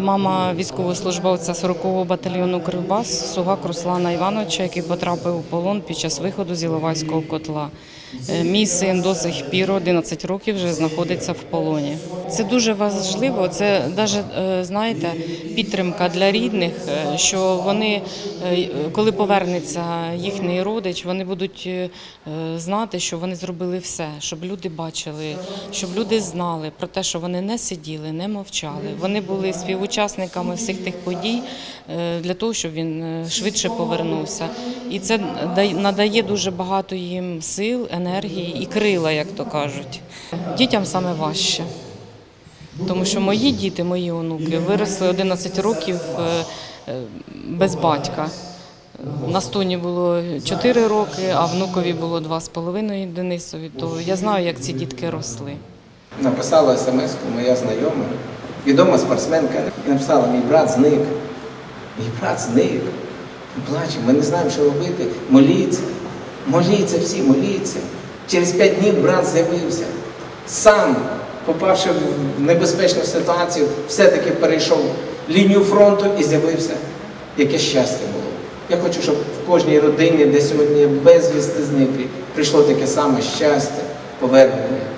Мама військовослужбовця 40-го батальйону Кривбас Сугак Руслана Івановича, який потрапив у полон під час виходу з Іловайського котла. Е, Мій син до сих пір 11 років вже знаходиться в полоні. Це дуже важливо. Це навіть знаєте підтримка для рідних, е, що вони, е, коли повернеться їхній родич, вони будуть е, знати, що вони зробили все, щоб люди бачили, щоб люди знали про те, що вони не сиділи, не мовчали. Вони були співучасниками всіх тих подій е, для того, щоб він е, швидше повернувся. І це надає дуже багато їм сил, енергії і крила, як то кажуть. Дітям саме важче. Тому що мої діти, мої онуки виросли 11 років е, е, без батька. На стоні було 4 роки, а внукові було 2,5 Денисові. То я знаю, як ці дітки росли. Написала смс моя знайома, відома спортсменка, написала, мій брат зник. Мій брат зник. Ми плачемо, ми не знаємо, що робити. Моліться, моліться всі, моліться. Через п'ять днів брат з'явився. Сам, попавши в небезпечну ситуацію, все-таки перейшов лінію фронту і з'явився. Яке щастя було. Я хочу, щоб в кожній родині, де сьогодні безвісти зниклі, прийшло таке саме щастя, повернення.